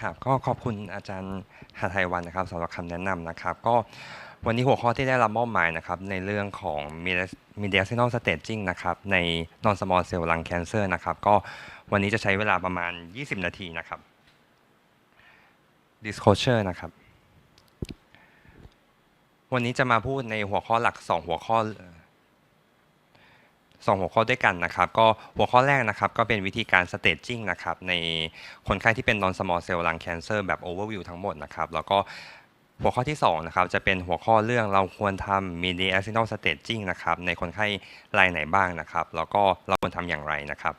ครับก็ขอบคุณอาจารย์หาไทยวันนะครับสำหรับคำแนะนำนะครับ ก็วันนี้หัวข้อที่ได้รับมอบหมายนะครับ ในเรื่องของ mediastinal staging นะครับ ใน non small cell lung cancer นะครับ ก็วันนี้จะใช้เวลาประมาณ 20 นาทีนะครับ disclosure นะครับ วันนี้จะมาพูดในหัวข้อหลัก 2 หัวข้อ สองหัวข้อด้วยกันนะครับ ก็หัวข้อแรกนะครับก็เป็นวิธีการสเตจจิ้งนะครับในคนไข้ที่เป็น non small cell lung cancer แบบ overview ทั้งหมดนะครับ แล้วก็หัวข้อที่2นะครับจะเป็นหัวข้อเรื่องเราควรทำ mediastinal staging นะครับในคนไข้รายไหนบ้างนะครับ แล้วก็เราควรทำอย่างไรนะครับ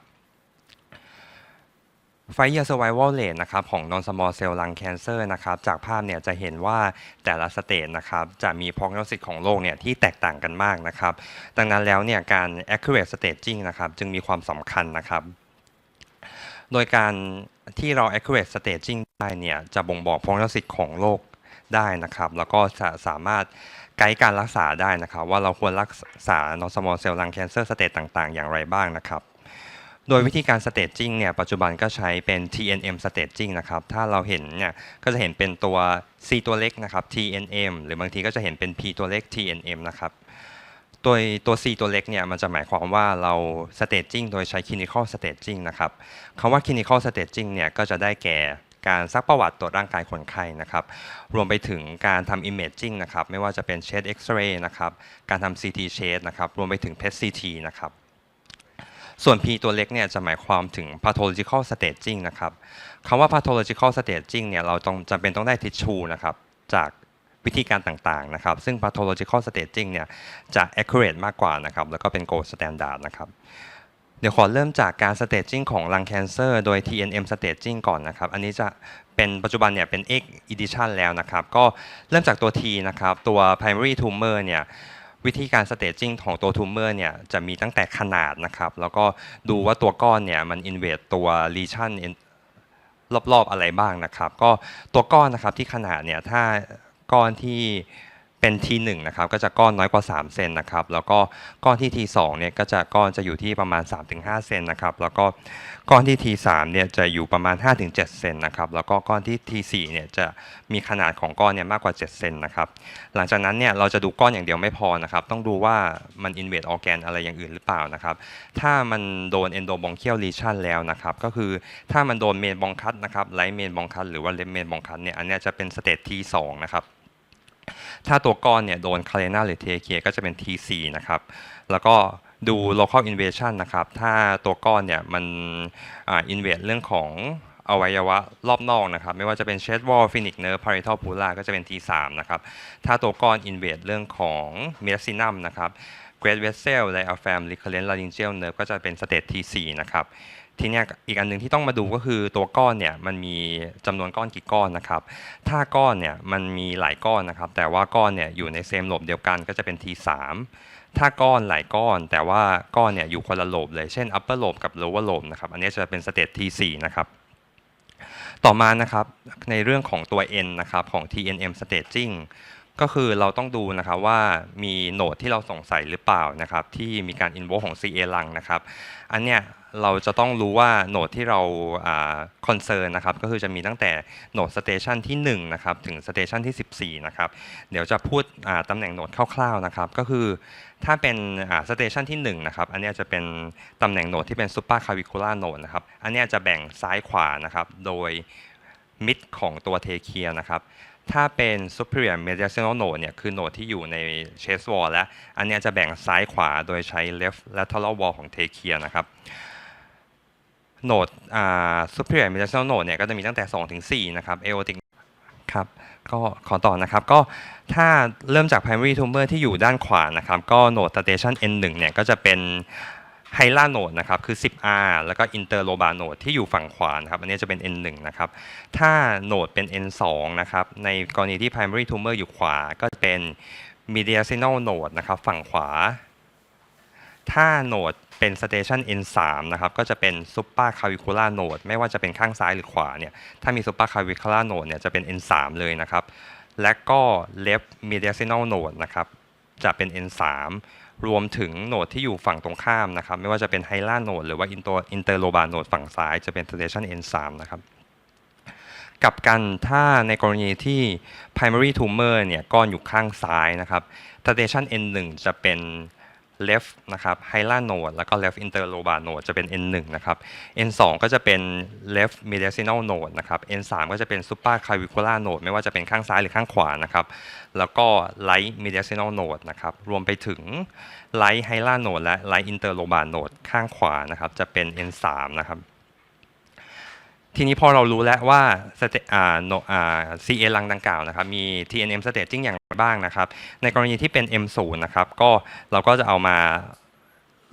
5 year survival rate นะครับของ non small cell lung cancer นะครับจากภาพเนี่ยจะเห็นว่าแต่ละสเตจนะครับจะมี prognosis ของโรคเนี่ยที่แตกต่างกันมากนะครับดังนั้นแล้วเนี่ยการ accurate staging นะครับจึงมีความสำคัญนะครับ โดยการที่เรา accurate staging ได้เนี่ยจะบ่งบอก prognosis ของโรคได้นะครับ แล้วก็จะสามารถไกด์การรักษาได้นะครับ ว่าเราควรรักษา non small cell lung cancer stage ต่าง ๆ อย่างไรบ้างนะครับ โดยวิธีการ staging เนี่ยปัจจุบันก็ใช้เป็น TNM staging นะครับถ้าเราเห็นเนี่ยก็จะเห็นเป็นตัว C ตัวเล็กนะครับ TNM หรือบางทีก็จะเห็นเป็น P ตัวเล็ก TNM นะครับโดยตัว C ตัวเล็กเนี่ยมันจะหมายความว่าเรา staging โดยใช้ clinical staging นะครับคำว่า clinical staging เนี่ยก็จะได้แก่การซักประวัติตรวจร่างกายคนไข้นะครับ รวมไปถึงการทำ imaging นะครับ ไม่ว่าจะเป็น chest x-ray นะครับ การทำ CT chest นะครับ รวมไปถึง PET CT นะครับ ส่วน P ตัวเล็กเนี่ยจะหมายความถึง pathological staging นะครับคำว่า pathological staging เนี่ยเราต้องจำเป็นต้องได้ทิชชูนะครับจากวิธีการต่างๆนะครับ ซึ่ง pathological staging เนี่ยจะ accurate มากกว่านะครับ แล้วก็เป็น gold standard นะครับ เดี๋ยวขอเริ่มจากการ staging ของ lung cancer โดย TNM staging ก่อนนะครับ อันนี้จะเป็นปัจจุบันเนี่ยเป็น X edition แล้วนะครับ ก็เริ่มจากตัว T นะครับ ตัว primary tumor เนี่ย วิธีการสเตจจิ้งของตัวทูมเมอร์เนี่ยจะมีตั้งแต่ขนาดนะครับ แล้วก็ดูว่าตัวก้อนเนี่ยมันอินเวดตัวลีชั่นรอบๆอะไรบ้างนะครับ ก็ตัวก้อนนะครับที่ขนาดเนี่ยถ้าก้อนที่ เป็น T1 นะครับก็จะก้อนน้อยกว่า 3 เซนนะครับแล้วก็ก้อนที่ T2 เนี่ยก็จะก้อนจะอยู่ที่ประมาณ 3-5 เซนนะครับแล้วก็ก้อนที่ T3 เนี่ยจะอยู่ประมาณ 5-7 เซนนะครับแล้วก็ก้อนที่ T4 เนี่ยจะมีขนาดของก้อนเนี่ยมากกว่า 7 เซนนะครับหลังจากนั้นเนี่ยเราจะดูก้อนอย่างเดียวไม่พอนะครับต้องดูว่ามัน invade organ อะไรอย่างอื่นหรือเปล่านะครับถ้ามันโดน endobronchial lesion แล้วนะครับก็คือถ้ามันโดนเมนบองคัตนะครับไลท์เมนบองคัตหรือว่าเลมเมนบองคัตเนี่ยอันนี้จะเป็นสเตจ T2 นะครับ ถ้าตัวก้อนเนี่ยโดนคาเรนาหรือเทเคียก็จะเป็น T4 นะครับ แล้วก็ดู local invasion นะครับ ถ้าตัวก้อนเนี่ยมันอ่า invade เรื่องของอวัยวะรอบนอกนะครับ ไม่ว่าจะเป็น chest wall phoenix nerve parietal pula ก็จะเป็น T3 นะครับ ถ้าตัวก้อน invade เรื่องของ mediastinum นะครับ great vessel diaphragm recurrent laryngeal nerve ก็จะเป็น stage T4 นะครับ ทีเนี้ยอีกอันหนึ่งที่ต้องมาดูก็คือตัวก้อนเนี่ยมันมีจำนวนก้อนกี่ก้อนนะครับ ถ้าก้อนเนี่ยมันมีหลายก้อนนะครับ แต่ว่าก้อนเนี่ยอยู่ในเซมโลบเดียวกันก็จะเป็น T3 ถ้าก้อนหลายก้อน แต่ว่าก้อนเนี่ยอยู่คนละโหลบเลยเช่น upper lobe กับ lower lobe นะครับ อันนี้จะเป็น stage T4 นะครับต่อมานะครับในเรื่องของตัว N นะครับของ TNM staging ก็คือเราต้องดูนะครับว่ามีโหนดที่เราสงสัยหรือเปล่านะครับที่มีการ invoke ของ CA ลังนะครับอันเนี้ยเราจะต้องรู้ว่าโหนดที่เราคอนเซิร์นนะครับก็คือจะมีตั้งแต่โหนดสเตชันที่1นะครับถึงสเตชันที่ 14นะครับเดี๋ยวจะพูดอ่าตำแหน่งโหนดคร่าวๆนะครับก็คือถ้าเป็นสเตชันที่1นะครับอันเนี้ยจะเป็นตำแหน่งโหนดที่เป็นซูเปอร์คาวิคูล่าโหนดนะครับอันเนี้ยจะแบ่งซ้ายขวานะครับโดยมิดของตัวเทเคียนะครับ ถ้าเป็น superior mediastinal node เนี่ยคือโหนดที่อยู่ใน chest wall และอันนี้จะแบ่งซ้ายขวาโดยใช้ left lateral wall ของ trachea นะครับโหนด superior mediastinal node เนี่ยก็จะมีตั้งแต่ 2 ถึง 4 นะครับ aortic ครับก็ขอต่อนะครับก็ถ้าเริ่มจาก primary tumor ที่อยู่ด้านขวานะครับ ก็โหนด station N1 เนี่ยก็จะเป็น ไฮล่าโนดนะครับคือ 10R แล้วก็อินเตอร์โลบาโนดที่อยู่ฝั่งขวานะครับอันนี้จะเป็น N1 นะครับถ้าโนดเป็น N2 นะครับในกรณีที่ primary tumor อยู่ขวาก็เป็น mediastinal node นะครับฝั่งขวา ถ้าโนดเป็น station N3 นะครับก็จะเป็น supraclavicular node ไม่ว่าจะเป็นข้างซ้ายหรือขวาเนี่ยถ้ามี supraclavicular node เนี่ยจะเป็น N3 เลยนะครับและก็ left mediastinal node นะครับจะเป็น N3 รวมถึงโหนดที่อยู่ฝั่งตรงข้ามนะครับ ไม่ว่าจะเป็นไฮล่าโหนดหรือว่าอินโตอินเตอร์โลบาโหนดฝั่งซ้ายจะเป็น station N3 นะครับกับกันถ้าในกรณีที่ primary tumor เนี่ยก้อนอยู่ข้างซ้ายนะครับ station N1 จะเป็น left นะครับ hilar node แล้วก็ left interlobar node จะเป็น N1 นะครับ N2 ก็จะเป็น left mediastinal node นะครับ N3 ก็จะเป็น super clavicular node ไม่ว่าจะเป็นข้างซ้ายหรือข้างขวานะครับ แล้วก็ right mediastinal node นะครับ รวมไปถึง right hilar node และ right interlobar node ข้างขวานะครับ จะเป็น N3 นะครับ ทีนี้พอเรารู้แล้วว่าสเตอ่าโนอ่า CA ลังดังกล่าวนะครับ มี TNM staging อย่างไรบ้างนะครับ ในกรณีที่เป็น M0 นะครับ ก็เราก็จะเอามา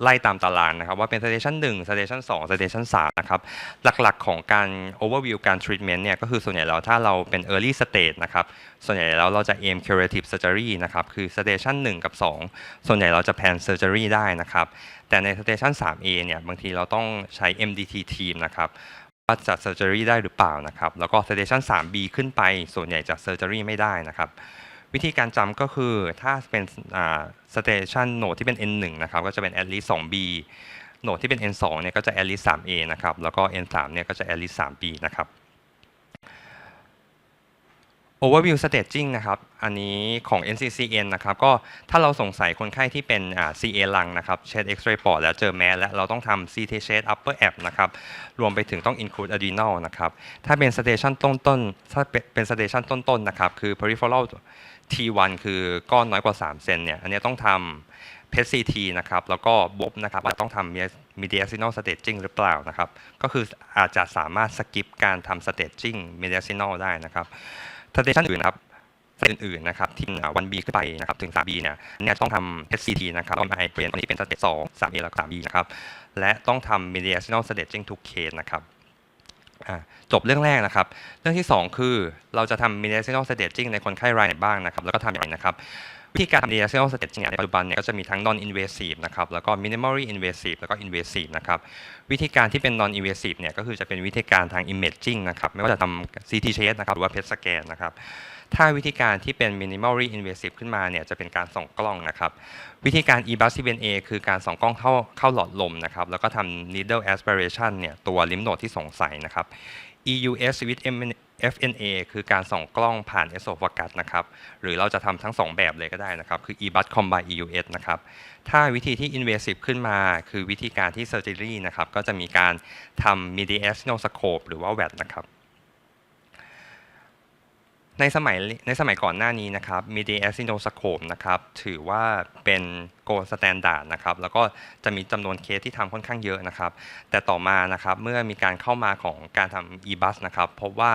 ไล่ตามตารางนะครับ ว่าเป็น station 1 station 2 station 3นะครับ หลักๆของการ overview การ treatment เนี่ยก็คือส่วนใหญ่แล้วถ้าเราเป็น early stage นะครับ ส่วนใหญ่แล้วเราจะ aim curative surgery นะครับ คือ station 1 กับ 2 ส่วนใหญ่เราจะ plan surgery ได้นะครับ แต่ใน station 3A เนี่ยบางทีเราต้องใช้ MDT team นะครับ ว่าจะ surgery ได้หรือเปล่านะครับ แล้วก็สเตชัน 3B ขึ้นไป ส่วนใหญ่จะ surgery ไม่ได้นะครับ วิธีการจำก็คือถ้าเป็นสเตชันโหนดที่เป็น N1 นะครับก็จะเป็น at least 2B โหนดที่เป็น N2 เนี่ยก็จะ at least 3A นะครับ แล้วก็ N3 เนี่ยก็จะ at least 3B นะครับ overview staging นะครับ อันนี้ของ NCCN นะครับ ก็ถ้าเราสงสัยคนไข้ที่เป็น CA ลังนะครับ เช็ด X-ray ปอดแล้วเจอแมสและเราต้องทำ CT shade upper ab นะครับ รวมไปถึงต้อง include adrenal นะครับ ถ้าเป็น station ต้นๆ ถ้าเป็นเป็น station ต้นๆ นะครับ คือ peripheral T1 คือก้อนน้อยกว่า 3 เซนเนี่ย อันนี้ต้องทำ PET CT นะครับ แล้วก็บบนะครับว่าต้องทำ mediastinal staging หรือเปล่านะครับ ก็คืออาจจะสามารถสกิปการทำ staging mediastinal ได้นะครับ สเตชันอื่นนะครับเซนอื่นนะครับที่วัน B ขึ้นไปนะครับถึง 3B เนี่ยเนี่ยต้องทำ SCT นะครับต้อง i เ r a n ตอนนี้เป็นสเตจ2 3A แล้วก็ 3B นะครับ และต้องทำ mediastinal staging ทุกเคสนะครับจบเรื่องแรกนะครับ เรื่องที่ 2 คือเราจะทำ mediastinal staging ในคนไข้รายไหนบ้างนะครับ แล้วก็ทำอย่างไรนะครับ วิธีการทำ mediastinal staging เนี่ยในปัจจุบันเนี่ยก็จะมีทั้ง non invasive นะครับแล้วก็ minimally invasive แล้วก็ invasive นะครับวิธีการที่เป็น non invasive เนี่ยก็คือจะเป็นวิธีการทาง imaging นะครับไม่ว่าจะทำ CT shade นะครับหรือว่า PET scan นะครับถ้าวิธีการที่เป็น minimally invasive ขึ้นมาเนี่ยจะเป็นการส่องกล้องนะครับวิธีการ e-bus CBNA คือการส่องกล้องเข้าเข้าหลอดลมนะครับแล้วก็ทำ needle aspiration เนี่ยตัวลิมโนดที่สงสัยนะครับ EUS with FNA คือการส่องกล้องผ่าน e s o f a g u s นะครับ หรือเราจะทำทั้ง 2 แบบเลยก็ได้นะครับ คือ e-bus combine EUS นะครับ ถ้าวิธีที่ invasive ขึ้นมา คือวิธีการที่ surgery นะครับ ก็จะมีการทำ mediastinal scope หรือว่า WAT นะครับ ในสมัยในสมัยก่อนหน้านี้นะครับ mediastinal scope นะครับถือว่าเป็น gold standard นะครับแล้วก็จะมีจำนวนเคสที่ทำค่อนข้างเยอะนะครับ แต่ต่อมานะครับเมื่อมีการเข้ามาของการทำ e-bus นะครับพบว่า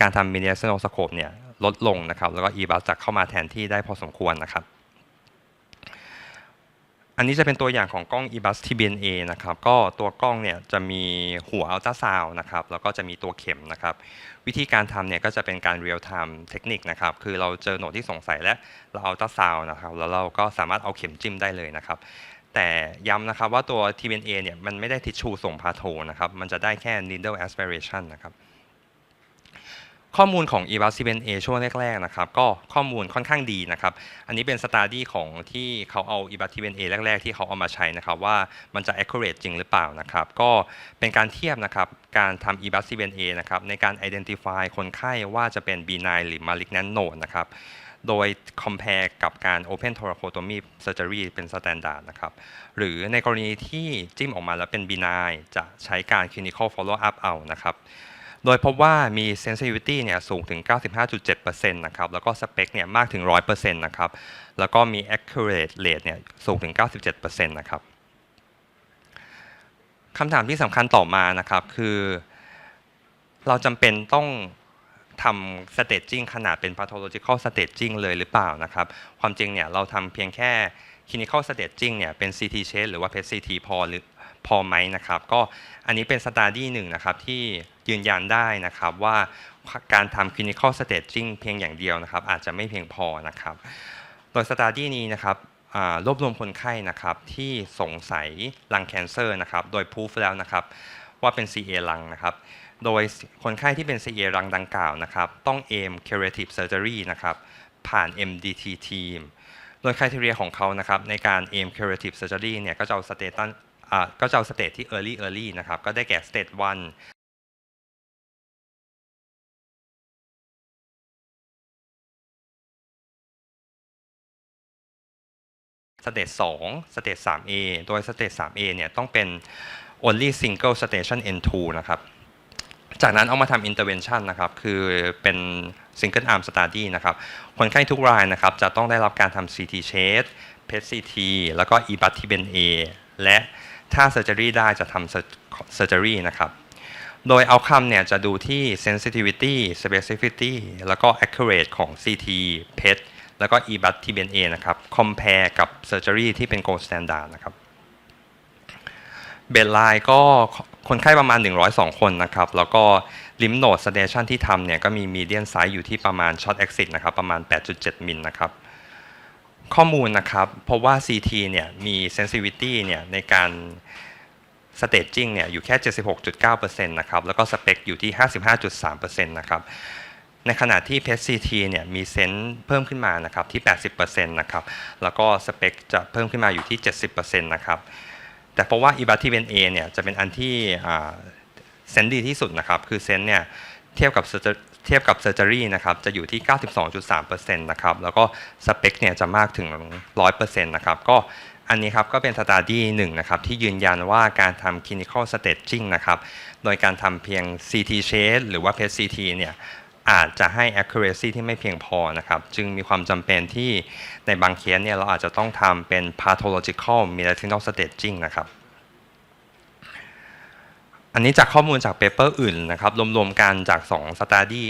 การทำ mediastinal scope เนี่ยลดลงนะครับแล้วก็ e-bus จะเข้ามาแทนที่ได้พอสมควรนะครับ อันนี้จะเป็นตัวอย่างของกล้อง e-bus TBNA นะครับ ก็ตัวกล้องเนี่ยจะมีหัวอัลตราซาวนะครับ แล้วก็จะมีตัวเข็มนะครับ วิธีการทำเนี่ยก็จะเป็นการ real time เทคนิคนะครับ คือเราเจอโหนดที่สงสัยและเราอัลตราซาวนะครับ แล้วเราก็สามารถเอาเข็มจิ้มได้เลยนะครับ แต่ย้ำนะครับว่าตัว TBNA เนี่ยมันไม่ได้ทิชชูส่งพาโทนะครับ มันจะได้แค่ needle aspiration นะครับ ข้อมูลของ e b a s c n a ช่วงแรกๆนะครับก็ข้อมูลค่อนข้างดีนะครับ อันนี้เป็นสต u d y ของที่เขาเอา e b a s c n a แรก ๆ ที่เขาเอามาใช้นะครับว่ามันจะ accurate จริงหรือเปล่านะครับ ก็เป็นการเทียบนะครับการทำ e b a s c n a นะครับในการ identify คนไข้ว่าจะเป็น benign หรือ malignant node นะครับโดย compare กับการ open thoracotomy surgery เป็น standard นะครับ หรือในกรณีที่จิ้มออกมาแล้วเป็น benign จะใช้การ clinical follow up เอานะครับ โดยพบว่ามี sensitivity เนี่ยสูงถึง 95.7%นะครับแล้วก็ spec เนี่ยมากถึง 100%นะครับแล้วก็มี accurate rate เนี่ยสูงถึง 97%นะครับคำถามที่สำคัญต่อมานะครับคือ เราจำเป็นต้องทำ staging ขนาดเป็น pathological staging เลยหรือเปล่านะครับ ความจริงเนี่ยเราทำเพียงแค่ clinical staging เนี่ยเป็น CT shade หรือว่า PET CT พอหรือ พอไหมนะครับ ก็อันนี้เป็น study หนึ่งนะครับที่ยืนยันได้นะครับว่าการทำ clinical staging เพียงอย่างเดียวนะครับ อาจจะไม่เพียงพอนะครับ โดย study นี้นะครับรวบรวมคนไข้นะครับที่สงสัยลังแคนเซอร์นะครับ โดยพูฟแล้วนะครับ ว่าเป็น CA ลังนะครับ โดยคนไข้ที่เป็น CA รังดังกล่าวนะครับ ต้อง aim curative surgery นะครับผ่าน MDT team โดยคุณทีเรียของเขานะครับในการ aim curative surgery เนี่ยก็จะเอาสเตตัส ก็จะเอาสเตจที่ Early Early นะครับ ก็ได้แก่สเตจ1สเตจ2สเตจ 3A โดยสเตจ 3A เนี่ยต้องเป็น only single station N2 นะครับ จากนั้นเอามาทำ intervention นะครับ คือเป็น single arm study นะครับ คนไข้ทุกรายนะครับ จะต้องได้รับการทำ CT chest PET CT แล้วก็ e b u t t b n A และ ถ้า surgery ได้จะทำ surgery นะครับ โดย outcome เนี่ยจะดูที่ sensitivity specificity แล้วก็ accurate ของ CT PET แล้วก็ e b u t TBNA นะครับ compare กับ surgery ที่เป็น gold standard นะครับ เบดไลน์ก็คนไข้ประมาณ 102 คนนะครับ แล้วก็ลิมโนดสเตชันที่ทำเนี่ยก็มีมีเดียนไซส์อยู่ที่ประมาณช็อต exit นะครับ ประมาณ 8.7 มิลนะครับ ข้อมูลนะครับเพราะว่า CT เนี่ยมี sensitivity เนี่ยในการ staging เนี่ยอยู่แค่ 76.9%นะครับ แล้วก็สเปคอยู่ที่ 55.3%นะครับ ในขณะที่ PET CT เนี่ยมีเซนส์เพิ่มขึ้นมานะครับที่ 80%นะครับ แล้วก็สเปคจะเพิ่มขึ้นมาอยู่ที่ 70%นะครับ แต่เพราะว่า e b a t i b e n A เนี่ยจะเป็นอันที่เซนดีที่สุดนะครับ คือเซนเนี่ยเทียบกับ เทียบกับ surgery นะครับจะอยู่ที่ 92.3%นะครับแล้วก็สเปคเนี่ยจะมากถึง 100%นะครับก็อันนี้ครับก็เป็นสตาดี้หนึ่งนะครับที่ยืนยันว่าการทำ clinical staging นะครับโดยการทำเพียง CT shade หรือว่า PET CT เนี่ยอาจจะให้ accuracy ที่ไม่เพียงพอนะครับ จึงมีความจำเป็นที่ในบางเคสเนี่ยเราอาจจะต้องทำเป็น pathological medicinal staging นะครับ อันนี้จากข้อมูลจากเปเปอร์อื่นนะครับรวมๆกันจาก2 study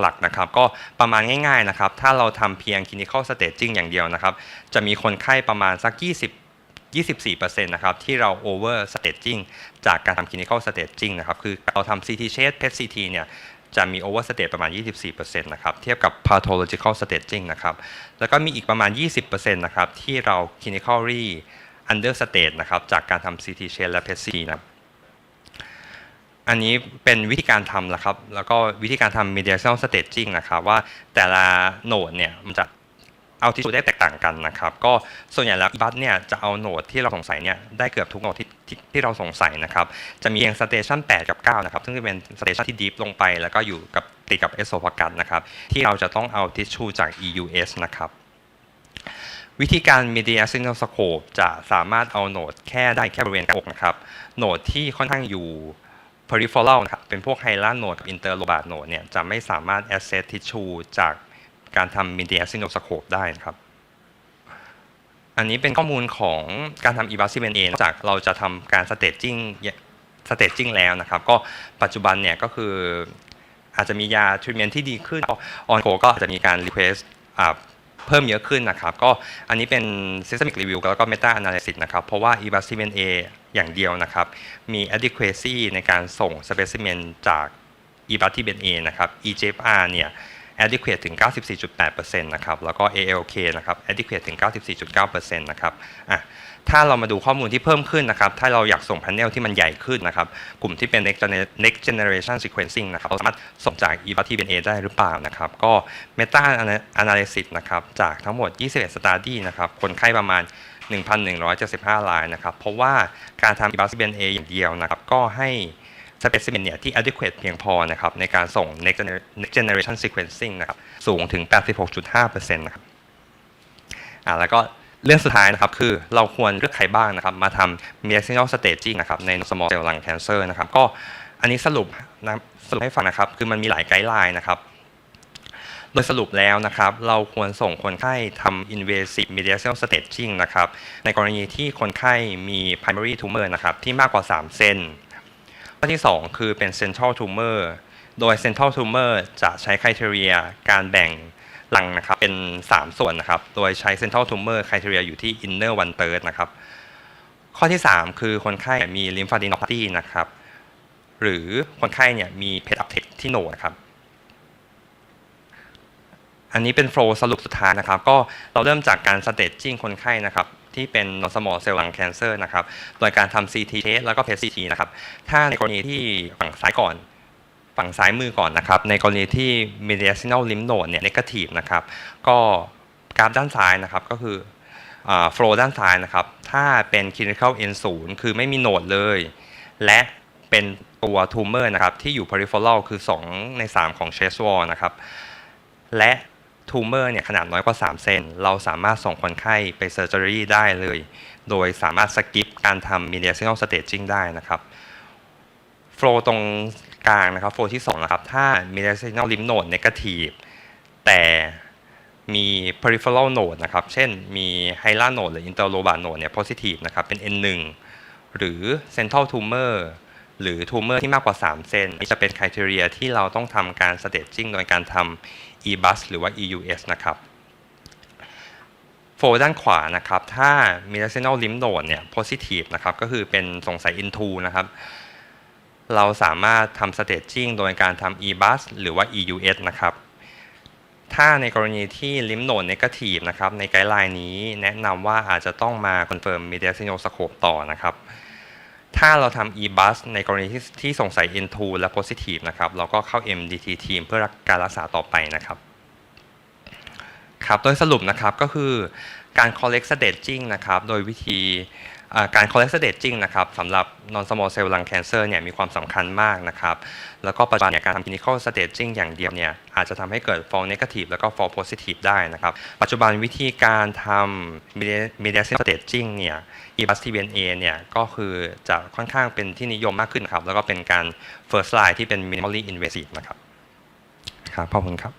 หลักๆนะครับก็ประมาณง่ายๆนะครับถ้าเราทำเพียง clinical staging อย่างเดียวนะครับ จะมีคนไข้ประมาณสัก 20 24%นะครับที่เรา over staging จากการทำ clinical staging นะครับคือเราทำ CT shade PET CT เนี่ยจะมี over stage ประมาณ 24%นะครับ เทียบกับ pathological staging นะครับ แล้วก็มีอีกประมาณ 20%นะครับ ที่เรา clinically under stage นะครับ จากการทำ CT shade และ PET CT นะครับ อันนี้เป็นวิธีการทำนะครับ แล้วก็วิธีการทำ medial staging นะครับว่าแต่ละโหนดเนี่ยมันจะเอาทิชชูได้แตกต่างกันนะครับ ก็ส่วนใหญ่แล้วบัตเนี่ยจะเอาโหนดที่เราสงสัยเนี่ยได้เกือบทุกโหนดที่ที่ที่เราสงสัยนะครับ จะมีเพียงสเตชัน8 กับ 9 นะครับ ซึ่งจะเป็นสเตชันที่ดีฟลงไป แล้วก็อยู่กับติดกับเอสโซฟากัสนะครับ ที่เราจะต้องเอาทิชชูจาก EUS นะครับ วิธีการ media sinoscope จะสามารถเอาโหนดแค่ได้แค่บริเวณกระอกนะครับโหนดที่ค่อนข้างอยู่ peripheral นะครับเป็นพวกไฮลาโหนดกับ interlobate โหนดเนี่ยจะไม่สามารถ access tissue จากการทำ media sinoscope ได้นะครับ อันนี้เป็นข้อมูลของการทำ e v a s i m e n A นอกจากเราจะทำการ staging staging แล้วนะครับ ก็ปัจจุบันเนี่ยก็คืออาจจะมียา treatment ที่ดีขึ้น on go ก็อาจจะมีการ request เพิ่มเยอะขึ้นนะครับ ก็อันนี้เป็น systemic review แล้วก็ meta analysis นะครับ เพราะว่า e v a s i m e n A อย่างเดียวนะครับ มี adequacy ในการส่ง specimen จาก e b a t i b n a นะครับ EGFR เนี่ย adequate ถึง 94.8%นะครับ แล้วก็ ALK นะครับ adequate ถึง 94.9%นะครับอะถ้าเรามาดูข้อมูลที่เพิ่มขึ้นนะครับ ถ้าเราอยากส่ง panel ที่มันใหญ่ขึ้นนะครับ กลุ่มที่เป็น next generation sequencing นะครับเราสามารถส่งจาก e b a t i b n a ได้หรือเปล่านะครับ ก็ meta analysis นะครับ จากทั้งหมด 21 study นะครับ คนไข้ประมาณ 1,175รายนะครับ เพราะว่าการทำ e b a t i b n A อย่างเดียวนะครับ ก็ให้ specimen เนี่ยที่ adequate เพียงพอนะครับในการส่ง next gener- next generation sequencing นะครับสูงถึง 86.5%นะครับอ่าแล้วก็เรื่องสุดท้ายนะครับคือเราควรเลือกใครบ้างนะครับ มาทำ medicinal staging นะครับใน small cell lung cancer นะครับ ก็อันนี้สรุปนะสรุปให้ฟังนะครับ คือมันมีหลายไกด์ไลน์นะครับ โดยสรุปแล้วนะครับ เราควรส่งคนไข้ทำ invasive medicinal staging นะครับ ในกรณีที่คนไข้มี primary tumor นะครับ ที่มากกว่า 3 เซนข้อที่ 2 คือเป็น central tumor โดย central tumor จะใช้ criteria การแบ่งหลังนะครับ เป็น 3 ส่วนนะครับ โดยใช้ central tumor criteria อยู่ที่ inner one third นะครับ ข้อที่ 3 คือคนไข้มี lymphadenopathy นะครับ หรือคนไข้เนี่ยมี PET uptake ที่โหนดนะครับ อันนี้เป็นโฟล์สรุปสุดท้ายนะครับ ก็เราเริ่มจากการ staging คนไข้นะครับ ที่เป็น non small cell lung cancer นะครับ โดยการทำ CT test แล้วก็ PET CT นะครับ ถ้าในกรณีที่ฝั่งซ้ายก่อนฝั่งซ้ายมือก่อนนะครับ ในกรณีที่ mediastinal lymph node เนี่ย negative นะครับ ก็กราฟด้านซ้ายนะครับก็คืออ่า flow ด้านซ้ายนะครับ ถ้าเป็น clinical n 0คือไม่มีโนดเลย และเป็นตัว tumor นะครับ ที่อยู่ peripheral คือ 2 ใน 3 ของ chest wall นะครับ และ ทูเมอร์เนี่ยขนาดน้อยกว่า 3 เซน เราสามารถส่งคนไข้ไปเซอร์เจอรี่ได้เลย โดยสามารถสกิปการทำ mediastinal staging ได้นะครับโฟลตรงกลางนะครับโฟลที่2นะครับ ถ้า mediastinal lymph node negative แต่มี peripheral node นะครับ เช่นมี hyla node หรือ interlobar node เนี่ย positive นะครับ เป็น N1 หรือ central tumor หรือ tumor ที่มากกว่า 3 เซนนี่จะเป็นคุณทีเรียที่เราต้องทำการ staging โดยการทำ EBUS หรือว่า EUS นะครับโฟลด้านขวานะครับ ถ้า mediastinal lymph node เนี่ย positive นะครับ ก็คือเป็นสงสัย N2 นะครับ เราสามารถทำ staging โดยการทำ EBUS หรือว่า EUS นะครับ ถ้าในกรณีที่ lymph node negative นะครับ ในไกด์ไลน์นี้แนะนำว่าอาจจะต้องมา confirm mediastinoscope ต่อนะครับ ถ้าเราทำ EBUS ในกรณีที่ที่สงสัย N2 และ positive นะครับเราก็เข้า MDT team เพื่อการรักษาต่อไปนะครับครับโดยสรุปนะครับก็คือ การ collect staging นะครับโดยวิธีการ collect staging นะครับสำหรับ non small cell lung cancer เนี่ยมีความสำคัญมากนะครับ แล้วก็ปัจจุบันเนี่ยการทำ clinical staging อย่างเดียวเนี่ยอาจจะทำให้เกิด false negative แล้วก็ false positive ได้นะครับ ปัจจุบันวิธีการทำ mediation staging เนี่ย EBUS TBNA เนี่ยก็คือจะค่อนข้างเป็นที่นิยมมากขึ้นครับ แล้วก็เป็นการ first line ที่เป็น minimally invasive นะครับ ครับขอบคุณครับ